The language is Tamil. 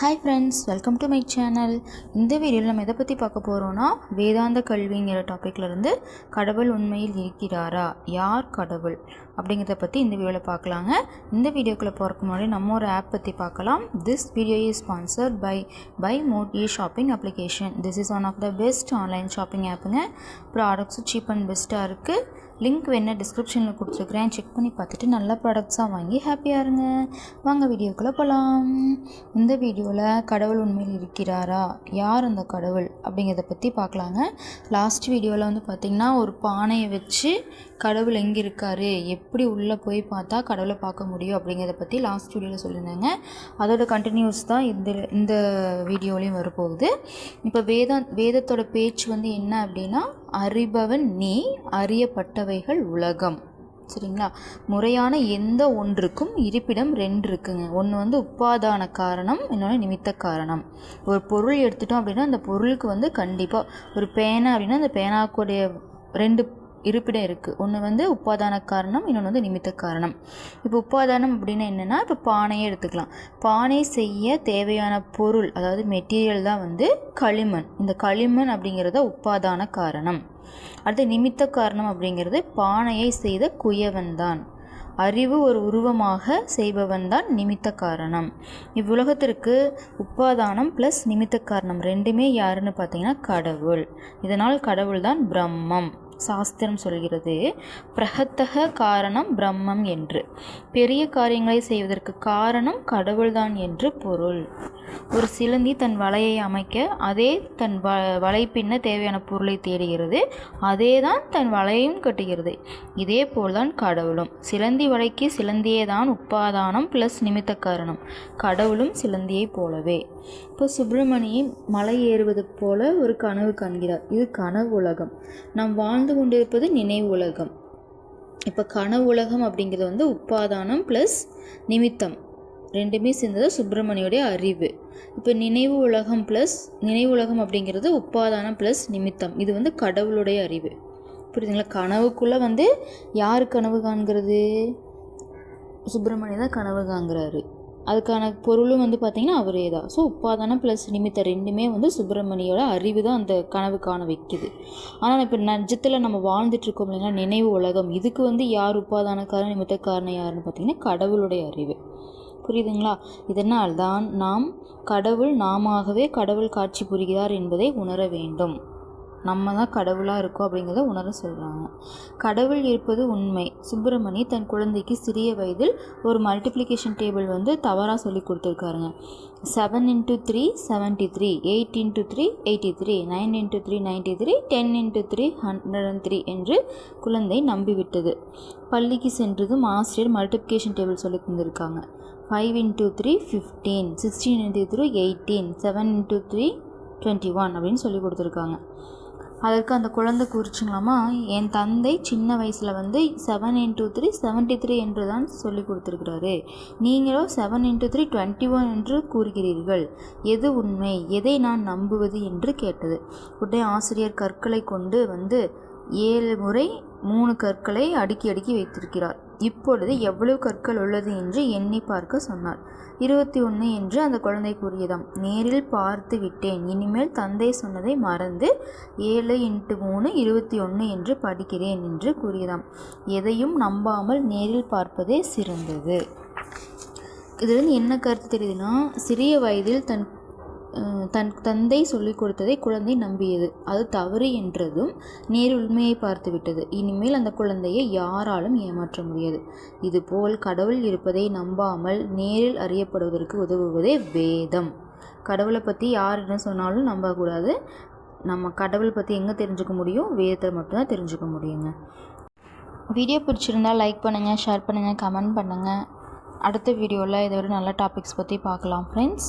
Hi friends welcome to my channel இந்த வீடியோவில் நம்ம எதை பற்றி பார்க்க போகிறோன்னா வேதாந்த கல்விங்கிற டாப்பிக்லேருந்து கடவுள் உண்மையில் இருக்கிறாரா? யார் கடவுள்? அப்படிங்கிறத பற்றி இந்த வீடியோவில் பார்க்கலாங்க. இந்த வீடியோக்குள்ளே போகிறக்கு முன்னாடி நம்ம ஒரு ஆப் பற்றி பார்க்கலாம். This video is sponsored by by mod e shopping application this is one of the best online shopping ஆப்புங்க ப்ராடக்ட்ஸும் சீப் அண்ட் பெஸ்ட்டாக இருக்குது லிங்க் வேணால் டிஸ்கிரிப்ஷனில் கொடுத்துருக்குறேன். செக் பண்ணி பார்த்துட்டு நல்ல ப்ராடக்ட்ஸாக வாங்கி ஹாப்பியாக இருங்க. வாங்க வீடியோக்குள்ளே போகலாம் இந்த வீடியோவில் கடவுள் உண்மையில் இருக்கிறாரா? யார் அந்த கடவுள் அப்படிங்கிறத பற்றி பார்க்கலாங்க. லாஸ்ட் வீடியோவில் வந்து பார்த்திங்கன்னா ஒரு பானையை வச்சு கடவுள் எங்கே இருக்கார்? எப்படி உள்ளே போய் பார்த்தா கடவுளை பார்க்க முடியும் அப்படிங்கிறத பற்றி லாஸ்ட் வீடியோவில் சொல்லியிருந்தாங்க. அதோட கண்டினியூஸ் தான் இந்த இந்த வீடியோலையும் வரப்போகுது. இப்போ வேதா வேதத்தோட பேச்சு வந்து என்ன அப்படின்னா அறிபவன் நீ அறியப்பட்டவைகள் உலகம். சரிங்களா? முறையான எந்த ஒன்றுக்கும் இருப்பிடம் ரெண்டு இருக்குங்க ஒன்று வந்து உப்பாதான காரணம் இன்னொன்று நிமித்த காரணம். ஒரு பொருள் எடுத்துட்டோம் அப்படின்னா அந்த பொருளுக்கு வந்து கண்டிப்பாக ஒரு பேனா அப்படின்னா அந்த பேனாக்குடைய ரெண்டு இருப்பிடம் இருக்குது ஒன்று வந்து உப்பாதான காரணம் இன்னொன்று வந்து நிமித்த காரணம். இப்போ உப்பாதானம் அப்படின்னா என்னென்னா இப்போ பானையே எடுத்துக்கலாம். பானை செய்ய தேவையான பொருள் அதாவது மெட்டீரியல் தான் வந்து களிமண். இந்த களிமண் அப்படிங்கிறத உப்பாதான காரணம். அடுத்து நிமித்த காரணம் அப்படிங்கிறது பானையை செய்த குயவன் தான். அறிவு ஒரு உருவமாக செய்பவன் தான் நிமித்த காரணம். இவ்வுலகத்திற்கு உப்பாதானம் ப்ளஸ் நிமித்த காரணம் ரெண்டுமே யாருன்னு பார்த்தீங்கன்னா கடவுள். இதனால் கடவுள் தான் பிரம்மம். சாஸ்திரம் சொல்கிறது பிரகத்தக காரணம் பிரம்மம் என்று. பெரிய காரியங்களை செய்வதற்கு காரணம் கடவுள்தான் என்று பொருள். ஒரு சிலந்தி தன் வலையை அமைக்க அதே தன் வ வலை பின்ன தேவையான பொருளை தேடுகிறது அதே தான் தன் வலையும் கட்டுகிறது. இதே போல்தான் கடவுளும். சிலந்தி வலைக்கு சிலந்தியே தான் உப்பாதானம் ப்ளஸ் நிமித்த காரணம். கடவுளும் சிலந்தியைப் போலவே. இப்போ சுப்பிரமணியை மலை ஏறுவது போல ஒரு கனவு காண்கிறார். இது கனவு உலகம். நாம் வாழ்ந்து கொண்டிருப்பது நினைவு உலகம். இப்போ கனவு உலகம் அப்படிங்கிறது வந்து உப்பாதானம் ப்ளஸ் நிமித்தம். ரெண்டுமே சேர்ந்தது சுப்பிரமணியோடைய அறிவு. இப்போ நினைவு உலகம் ப்ளஸ் நினைவு உலகம் அப்படிங்கிறது உப்பாதானம் ப்ளஸ் நிமித்தம். இது வந்து கடவுளுடைய அறிவு. புரியுதுங்களா? கனவுக்குள்ளே வந்து யார் கனவு காண்கிறது? சுப்பிரமணியம் தான் கனவு காண்கிறாரு. அதுக்கான பொருளும் வந்து பார்த்திங்கன்னா அவரே தான். ஸோ உப்பாதானம் ப்ளஸ் நிமித்தம் ரெண்டுமே வந்து சுப்பிரமணியோட அறிவு தான் அந்த கனவு காண வைக்குது. ஆனால் இப்போ நஜத்தில் நம்ம வாழ்ந்துட்டுருக்கோம் இல்லைங்களா? நினைவு உலகம். இதுக்கு வந்து யார் உப்பாதான நிமித்த காரணம் யாருன்னு பார்த்திங்கன்னா கடவுளுடைய அறிவு. புரியுதுங்களா? இதனால் தான் நாம் கடவுள் நாமாகவே கடவுள் காட்சி புரிகிறார் என்பதை உணர வேண்டும். நம்ம தான் கடவுளாக இருக்கோம் அப்படிங்கிறத உணர சொல்கிறாங்க கடவுள் இருப்பது உண்மை. சுப்பிரமணி தன் குழந்தைக்கு சிறிய வயதில் ஒரு மல்டிப்ளிகேஷன் டேபிள் வந்து தவறாக சொல்லி கொடுத்துருக்காருங்க. Seven into three seventy three eight into three eighty three nine into three ninety three ten into three hundred and three என்று குழந்தை நம்பிவிட்டது. பள்ளிக்கு சென்றதும் ஆசிரியர் மல்டிப்ளிகேஷன் டேபிள் சொல்லி தந்திருக்காங்க five into three fifteen sixteen into three eighteen seven into three twenty one அப்படின்னு சொல்லி கொடுத்துருக்காங்க. அதற்கு அந்த குழந்தை கூறிச்சிங்களாமா என் தந்தை சின்ன வயசில் வந்து seven into three seventy three என்று தான் சொல்லி கொடுத்துருக்கிறாரு. நீங்களோ seven into three twenty one என்று கூறுகிறீர்கள். எது உண்மை? எதை நான் நம்புவது? என்று கேட்டது. உடனே ஆசிரியர் கற்களை கொண்டு வந்து ஏழு முறை மூணு கற்களை அடுக்கி அடுக்கி வைத்திருக்கிறார். இப்பொழுது எவ்வளவு கற்கள் உள்ளது என்று எண்ணி பார்க்க சொன்னார் இருபத்தி ஒன்று என்று அந்த குழந்தை கூறியதாம். நேரில் பார்த்து விட்டேன். இனிமேல் தந்தை சொன்னதை மறந்து ஏழு இன்ட்டு மூணு இருபத்தி ஒன்று என்று படிக்கிறேன் என்று கூறியதாம். எதையும் நம்பாமல் நேரில் பார்ப்பதே சிறந்தது. இதிலிருந்து என்ன கருத்து தெரியுதுன்னா சிறிய வயதில் தன் தன் தந்தை சொல்லிக் கொடுத்ததை குழந்தை நம்பியது. அது தவறு என்றதும் நேர் உண்மையை பார்த்து விட்டது. இனிமேல் அந்த குழந்தையை யாராலும் ஏமாற்ற முடியாது. இதுபோல் கடவுள் இருப்பதை நம்பாமல் நேரில் அறியப்படுவதற்கு உதவுவதே வேதம். கடவுளை பற்றி யார் என்ன சொன்னாலும் நம்பக்கூடாது. நம்ம கடவுள் பற்றி எங்கே தெரிஞ்சுக்க முடியும்? வேதத்தில் மட்டும்தான் தெரிஞ்சுக்க முடியுங்க. வீடியோ பிடிச்சிருந்தால் லைக் பண்ணுங்கள் ஷேர் பண்ணுங்கள் கமெண்ட் பண்ணுங்கள் அடுத்த வீடியோவில் இதை விட நல்ல டாபிக்ஸ் பற்றி பார்க்கலாம் friends